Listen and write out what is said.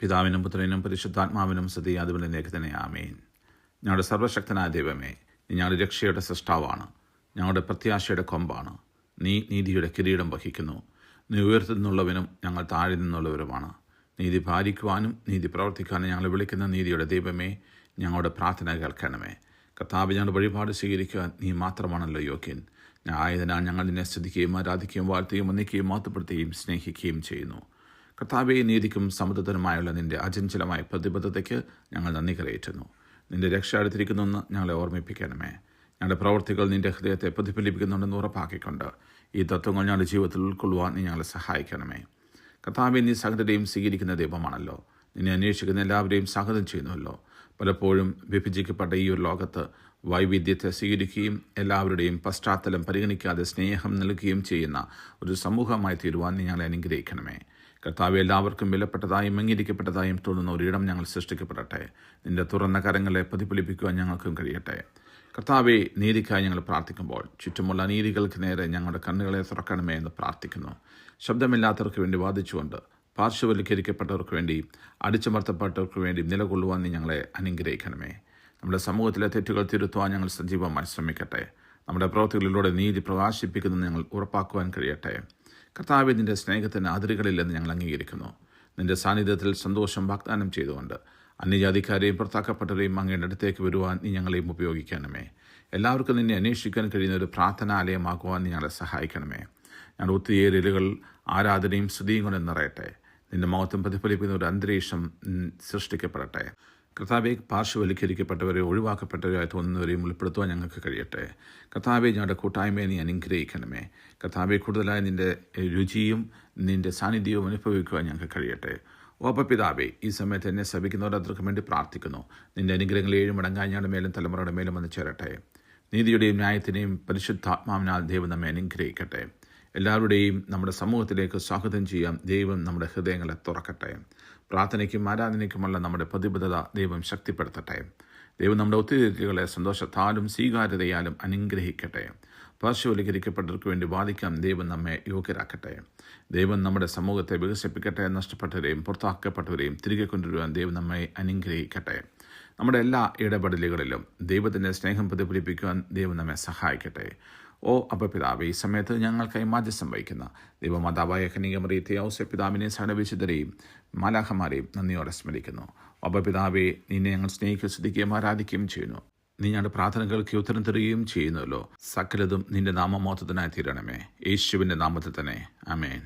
പിതാവിനും പുത്രനും പരിശുദ്ധാത്മാവിനും സ്തുതി അതുപോലെ തന്നെ. ആമേൻ. ഞങ്ങളുടെ സർവശക്തനായ ദൈവമേ നീ ഞങ്ങളുടെ രക്ഷയുടെ സൃഷ്ടാവാണ്. ഞങ്ങളുടെ പ്രത്യാശയുടെ കൊമ്പാണ്. നീ നീതിയുടെ കിരീടം വഹിക്കുന്നു. നീ ഉയർത്തുന്നുള്ളവനും ഞങ്ങൾ താഴെ നിന്നുള്ളവരുമാണ്. നീതി പാലിക്കുവാനും നീതി പ്രവർത്തിക്കാനും ഞങ്ങൾ വിളിക്കുന്ന നീതിയുടെ ദൈവമേ ഞങ്ങളുടെ പ്രാർത്ഥന കേൾക്കണമേ. കർത്താവ് ഞങ്ങളുടെ വഴിപാട് സ്വീകരിക്കുവാൻ നീ മാത്രമാണല്ലോ യോഗ്യൻ. ആയതിനാൽ ഞങ്ങൾ നിന്നെ സ്തുതിക്കുകയും ആരാധിക്കുകയും വാഴ്ത്തുകയും ഒന്നിക്കുകയും മാത്തപ്പെടുത്തുകയും സ്നേഹിക്കുകയും ചെയ്യുന്നു. കർത്താവെ നീതിക്കും സമുദ്രത്തിനുമായുള്ള നിന്റെ അചഞ്ചലമായ പ്രതിബദ്ധതയ്ക്ക് ഞങ്ങൾ നന്ദി കരയേറ്റുന്നു. നിന്റെ രക്ഷ അടുത്തിരിക്കുന്നെന്ന് ഞങ്ങളെ ഓർമ്മിപ്പിക്കണമേ. ഞങ്ങളുടെ പ്രവർത്തികൾ നിന്റെ ഹൃദയത്തെ പ്രതിഫലിപ്പിക്കുന്നുണ്ടെന്ന് ഉറപ്പാക്കിക്കൊണ്ട് ഈ തത്വങ്ങൾ ഞങ്ങളുടെ ജീവിതത്തിൽ ഉൾക്കൊള്ളുവാൻ നീ ഞങ്ങളെ സഹായിക്കണമേ. കർത്താവെ നീ സകലരെയും സ്വീകരിക്കുന്ന ദൈവമാണല്ലോ. നിന്നെ അന്വേഷിക്കുന്ന എല്ലാവരെയും സ്വാഗതം ചെയ്യുന്നുവല്ലോ. പലപ്പോഴും വിഭജിക്കപ്പെട്ട ഈ ഒരു ലോകത്ത് വൈവിധ്യത്തെ സ്വീകരിക്കുകയും എല്ലാവരുടെയും പശ്ചാത്തലം പരിഗണിക്കാതെ സ്നേഹം നൽകുകയും ചെയ്യുന്ന ഒരു സമൂഹമായി തീരുവാൻ നീ ഞങ്ങളെ അനുഗ്രഹിക്കണമേ. കർത്താവ് എല്ലാവർക്കും വിലപ്പെട്ടതായും അംഗീകരിക്കപ്പെട്ടതായും തോന്നുന്ന ഒരിടം ഞങ്ങൾ സൃഷ്ടിക്കപ്പെടട്ടെ. നിന്റെ തുറന്ന കരങ്ങളെ പ്രതിഫലിപ്പിക്കുവാൻ ഞങ്ങൾക്കും കഴിയട്ടെ. കർത്താവെ നീതിക്കായി ഞങ്ങൾ പ്രാർത്ഥിക്കുമ്പോൾ ചുറ്റുമുള്ള നീതികൾക്ക് നേരെ ഞങ്ങളുടെ കണ്ണുകളെ തുറക്കണമേ എന്ന് പ്രാർത്ഥിക്കുന്നു. ശബ്ദമില്ലാത്തവർക്ക് വേണ്ടി വാദിച്ചുകൊണ്ട് പാർശ്വവൽക്കരിക്കപ്പെട്ടവർക്ക് വേണ്ടി അടിച്ചമർത്തപ്പെട്ടവർക്ക് വേണ്ടി നിലകൊള്ളുവാൻ നീ ഞങ്ങളെ അനുഗ്രഹിക്കണമേ. നമ്മുടെ സമൂഹത്തിലെ തെറ്റുകൾ തിരുത്തുവാൻ ഞങ്ങൾ സജീവമായി ശ്രമിക്കട്ടെ. നമ്മുടെ പ്രവർത്തികളിലൂടെ നീതി പ്രകാശിപ്പിക്കുന്നത് ഞങ്ങൾ ഉറപ്പാക്കുവാൻ കഴിയട്ടെ. കർത്താവ് നിന്റെ സ്നേഹത്തിന് അതിരുകളില്ലെന്ന് ഞങ്ങൾ അംഗീകരിക്കുന്നു. നിന്റെ സാന്നിധ്യത്തിൽ സന്തോഷം വാഗ്ദാനം ചെയ്തുകൊണ്ട് അന്യജാതിക്കാരെയും പുറത്താക്കപ്പെട്ടവരെയും അങ്ങയുടെ അടുത്തേക്ക് വരുവാൻ നീ ഞങ്ങളെയും ഉപയോഗിക്കണമേ. എല്ലാവർക്കും നിന്നെ അന്വേഷിക്കാൻ കഴിയുന്ന ഒരു പ്രാർത്ഥനാലയമാക്കുവാൻ നീ ഞങ്ങളെ സഹായിക്കണമേ. ഞങ്ങളുടെ ഒത്തിരിയേറിയലുകൾ ആരാധനയും സ്തുതിയും കൊണ്ട് നിറയട്ടെ. നിന്റെ മൗത്വം പ്രതിഫലിക്കുന്ന ഒരു അന്തരീക്ഷം സൃഷ്ടിക്കപ്പെടട്ടെ. കർത്താവെ പാർശ്വവൽക്കരിക്കപ്പെട്ടവരെ ഒഴിവാക്കപ്പെട്ടവരായി തോന്നുന്നവരെയും ഉൾപ്പെടുത്തുവാൻ ഞങ്ങൾക്ക് കഴിയട്ടെ. കർത്താവെ ഞങ്ങളുടെ കൂട്ടായ്മയെ നീ അനുഗ്രഹിക്കണമേ. കർത്താവെ കൂടുതലായി നിന്റെ രുചിയും നിന്റെ സാന്നിധ്യവും അനുഭവിക്കുവാൻ ഞങ്ങൾക്ക് കഴിയട്ടെ. ഓപ്പ പിതാവെ ഈ സമയത്ത് എന്നെ സഭിക്കുന്നവരത്രക്കും വേണ്ടി പ്രാർത്ഥിക്കുന്നു. നിന്റെ അനുഗ്രഹങ്ങൾ ഏഴ് മടങ്ങാൻ ഞങ്ങളുടെ മേലും തലമുറയുടെ മേലും വന്ന് ചേരട്ടെ. നീതിയുടെയും ന്യായത്തിനെയും പരിശുദ്ധാത്മാവിനാൽ ദൈവം നമ്മെ അനുഗ്രഹിക്കട്ടെ. എല്ലാവരുടെയും നമ്മുടെ സമൂഹത്തിലേക്ക് സ്വാഗതം ചെയ്യാം. ദൈവം നമ്മുടെ ഹൃദയങ്ങളെ തുറക്കട്ടെ. പ്രാർത്ഥനയ്ക്കും ആരാധനയ്ക്കുമുള്ള നമ്മുടെ പ്രതിബദ്ധത ദൈവം ശക്തിപ്പെടുത്തട്ടെ. ദൈവം നമ്മുടെ ഒത്തിരികളെ സന്തോഷത്താലും സ്വീകാര്യതയാലും അനുഗ്രഹിക്കട്ടെ. പാർശ്വവൽക്കരിക്കപ്പെട്ടവർക്ക് വേണ്ടി വാദിക്കാം. ദൈവം നമ്മെ യോഗ്യരാക്കട്ടെ. ദൈവം നമ്മുടെ സമൂഹത്തെ വികസിപ്പിക്കട്ടെ നഷ്ടപ്പെട്ടവരെയും പുറത്താക്കപ്പെട്ടവരെയും തിരികെ കൊണ്ടുവരുവാൻ ദൈവം നമ്മെ അനുഗ്രഹിക്കട്ടെ. നമ്മുടെ എല്ലാ ഇടപെടലുകളിലും ദൈവത്തിന്റെ സ്നേഹം പ്രതിഫലിപ്പിക്കുവാൻ ദൈവം നമ്മെ സഹായിക്കട്ടെ. ഓ അപപിതാവ് ഈ സമയത്ത് ഞങ്ങൾക്കായി മാധ്യസ്ഥം വഹിക്കുന്ന ദൈവമാതാവായ കനികമറിയത്തെ ഔസ പിതാവിനെ സകലവിശുദ്ധരെയും മാലാഹമാരെയും നന്ദിയോടെ സ്മരിക്കുന്നു. അപപിതാവെ നിന്നെ ഞങ്ങൾ സ്നേഹിക്കുകയും ശ്രദ്ധിക്കുകയും ആരാധിക്കുകയും ചെയ്യുന്നു. നീ ഞങ്ങളുടെ പ്രാർത്ഥനകൾക്ക് ഉത്തരം തരികയും ചെയ്യുന്നല്ലോ സകലതും നിന്റെ നാമമോത്തത്തിനായി തീരണമേ. യേശുവിന്റെ നാമത്തിൽ തന്നെ. അമേൻ